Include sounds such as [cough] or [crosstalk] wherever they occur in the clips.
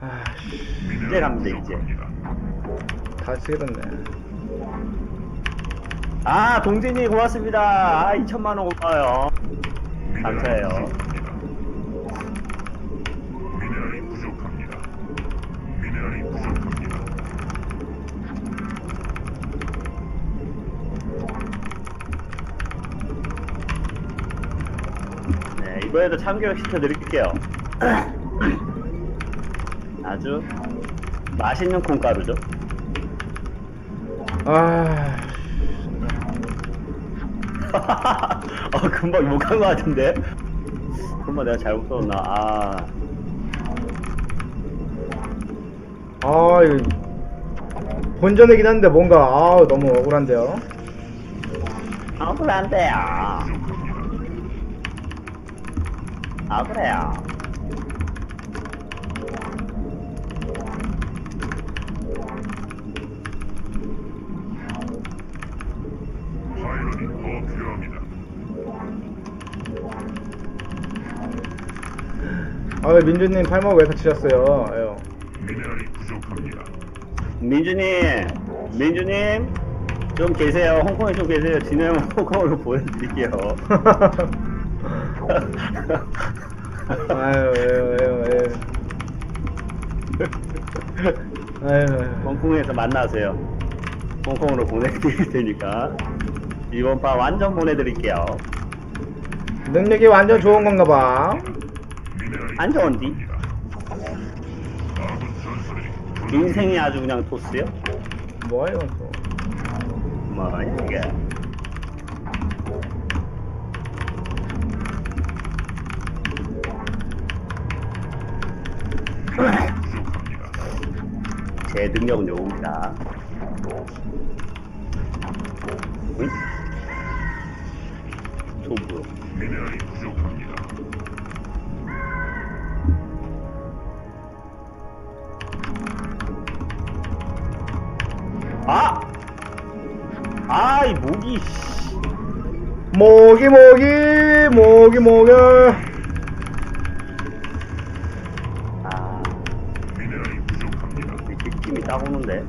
아씨 이제 갑니다 이제. 다 쓰겠네. 아 동진이 고맙습니다. 아 2천만원 고마워요. 감사해요. 미네랄이 부족합니다. 미네랄이 부족합니다. 네 이번에도 참교육 시켜드릴게요 아주 맛있는 콩가루죠. 아 [laughs] 어 금방 욕한 것 같은데? 금방 내가 잘못 썼나? 아. 아, 이거 본전이긴 한데 뭔가 아 너무 억울한데요. 억울한데요. 억울해요 아, 왜 민주님 팔목 왜 다치셨어요? 아유. 미네랄이 부족합니다. 민주님 민주님 좀 계세요 홍콩에 좀 계세요 진행 홍콩으로 보여드릴게요 아유, 아유, 아유, 아유. 아유, 아유. 홍콩에서 만나세요 홍콩으로 보내드릴 테니까 이번 판 완전 보내드릴게요 능력이 완전 좋은 건가 봐. 안 좋은디? 인생이 아주 그냥 토스요? 뭐야, 또. 뭐야 이게. 제 능력은 요겁니다 응? 초보 미네랄이 부족합니다. 아! 아, 이 모기, 씨. 모기, 모기, 모기, 모기. 아, 미네랄이 부족합니다. 이 느낌이 딱 오는데.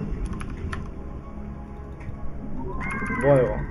뭐야, 이거.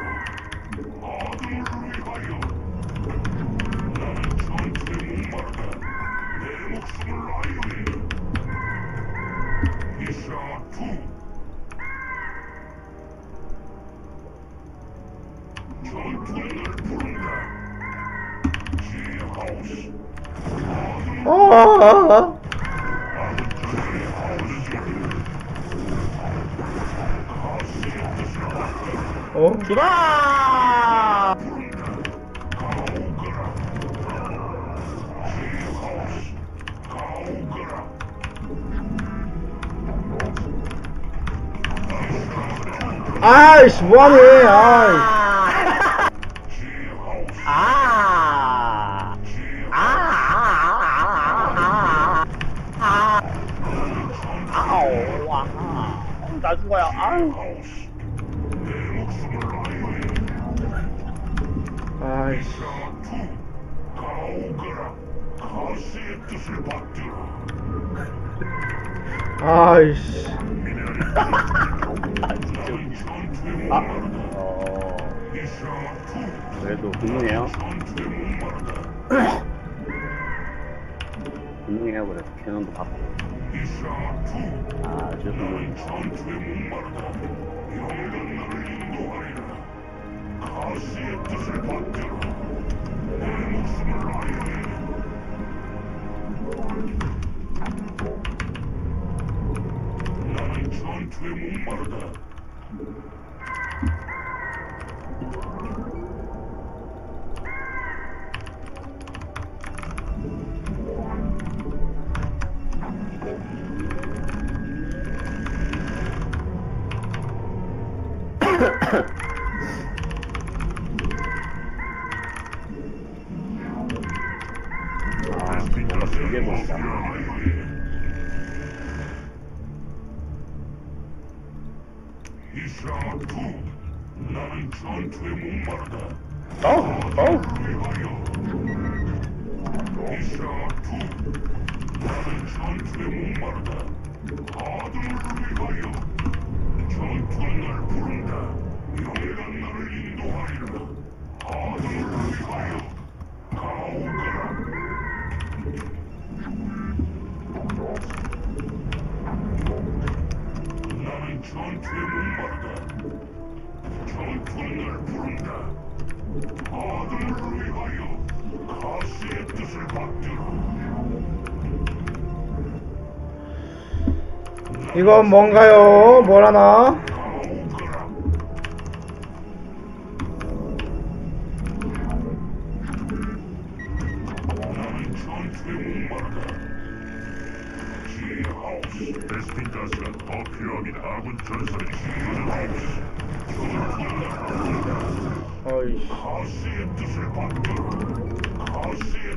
아, 어? 기바! 아이씨, 뭐하니, 아이. 나 죽어요. 아유. 아이씨. 아이씨. 아, 어, 그래도 훌륭해요. 훌륭해요, 그래도 캐논도 받고. 아주 훌륭해. 전투에 목마르다. 영원한 나를 인도하리라. 가시의 뜻을 받들어. 내 목숨을 아이오리. 나는 전투에 목마르다. 뭔가 전투에 목마르다. 어우, 어우. 나는 전투에 목마르다. 아들을 위하여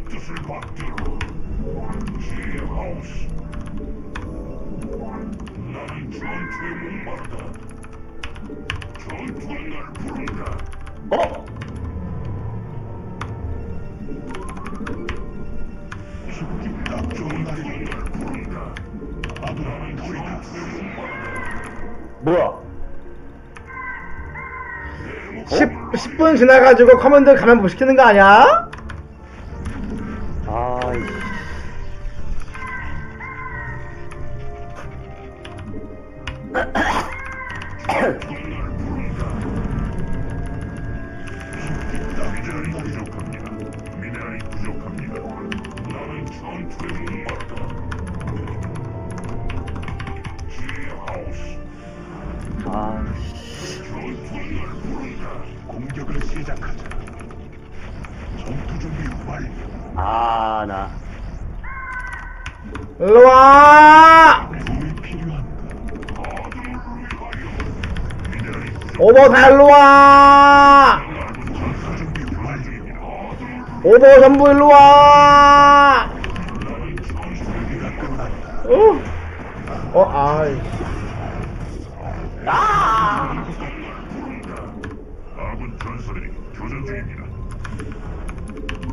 뜻을 받들어 지하우스 어? 뭐야? 10, 10분 지나가지고 커맨드 가면 못 시키는 거 아니야? 아, 나. 일로 와! 오버 다 일로 와! 전투 준비 완료. 아들을 오버 전부 일로 와! 어? 어, 아이. 아군 전선이 교전 중입니다.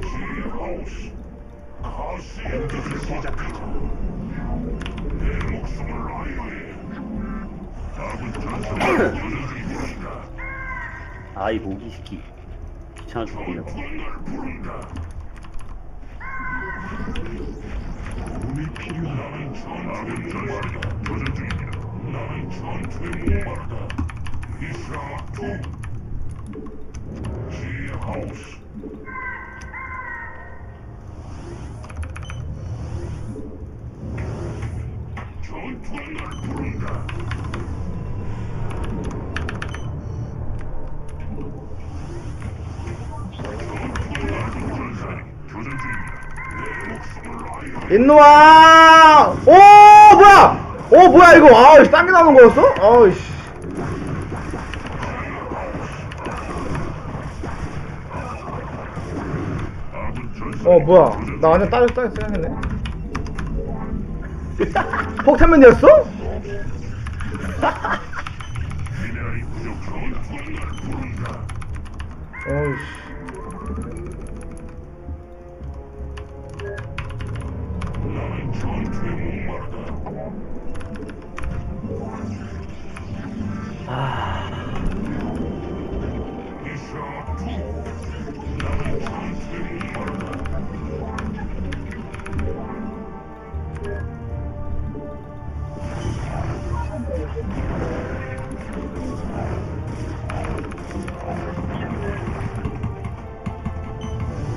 지하우스 가시의 뜻을 시작하자. 내 목숨을 라이어에 아군 전선이 교전 중입니다. 아이, 모기시키. 귀찮아 죽겠네. 부른다. 도움이 필요하다면 전투에 목마르다. 교전 중입니다. 나는 전투에 목마르다. 이샤투 지하우스 전투는 날 부른다. 전선이 교전 중입니다. 내 와! 오, 뭐야! 오, 뭐야, 이거. 아이씨, 딴게 나오는 거였어? 전선이 어, 뭐야. 나 완전 따로 따로 생각했네. [laughs] 폭탄맨이었어? [laughs] 어이씨. 목마르다.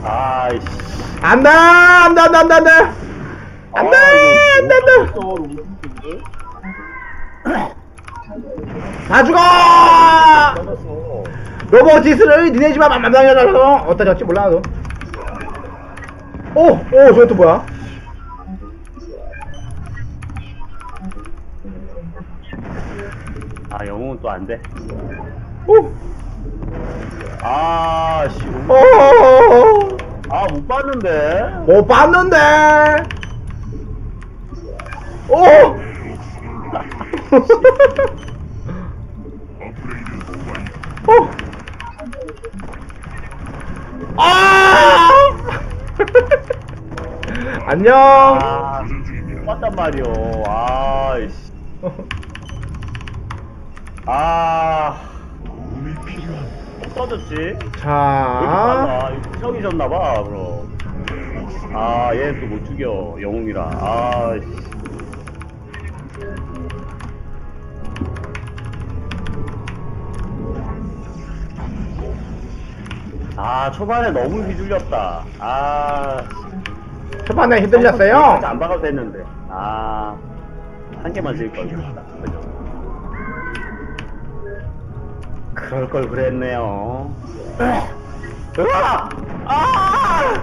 아이씨. 안 돼! 안 돼, 안 돼, 안 돼, 안 돼! 안 돼! 안 돼, 안 돼! 다 죽어! 로보티스를 니네 집안 만만하려고 어디다 졌지 몰라 나도 오! 오 저게 또 뭐야? 아, 영웅은 또 안 돼. 오! 아, 씨. 오! 아, 못 봤는데. 못 봤는데! 오! 오! 아! [laughs] 안녕! 아, 못 봤단 말이오. 아이씨. 아, 없어졌지? 왜 이렇게 자, 형이셨나봐, 그럼. 아, 얘 또 못 죽여, 영웅이라. 아, 씨. 아, 초반에 너무 휘둘렸다. 아, 초반에 휘둘렸어요? 안 박아도 됐는데. 아, 한 개만 지을 걸 그랬다. 그죠? 그럴 걸 그랬네요. 으아! 아!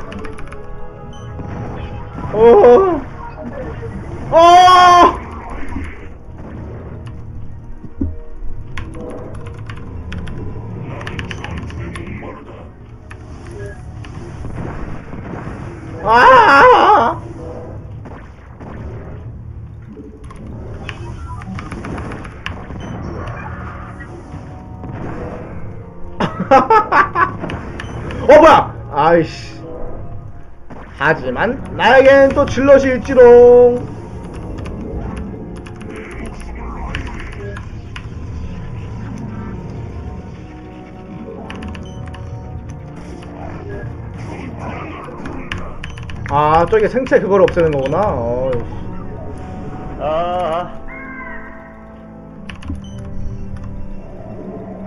오! 오! 아이씨. 하지만 나에겐 또 질럿이 있지롱. 아 저기 생체 그걸 없애는 거구나. 어이씨. 아.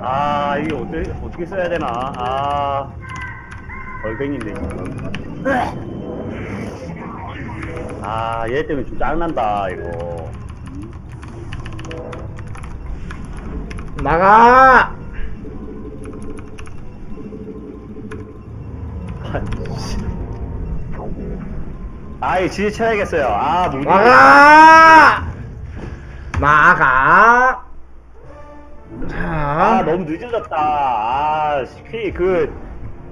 아, 이게 어떻게, 어떻게 써야 되나. 아. 걸뱅인데, 지금. 아, 얘 때문에 좀 짜증난다, 이거. 나가. 아, 이거 지지 쳐야겠어요. 아, 무리. 나가. 나가. 아, 자. 너무 늦어졌다. 아, 피, 그,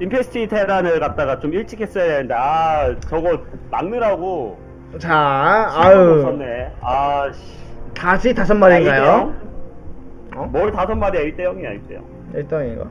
임페스티 테란을 갖다가 좀 일찍 했어야 되는데, 아, 저거 막느라고. 자. 아유. 아유. 네 아, 씨. 다시 다섯 마리인가요? 어? 뭘 다섯 마리야? 1대 0이야, 1대 0. 1등인가?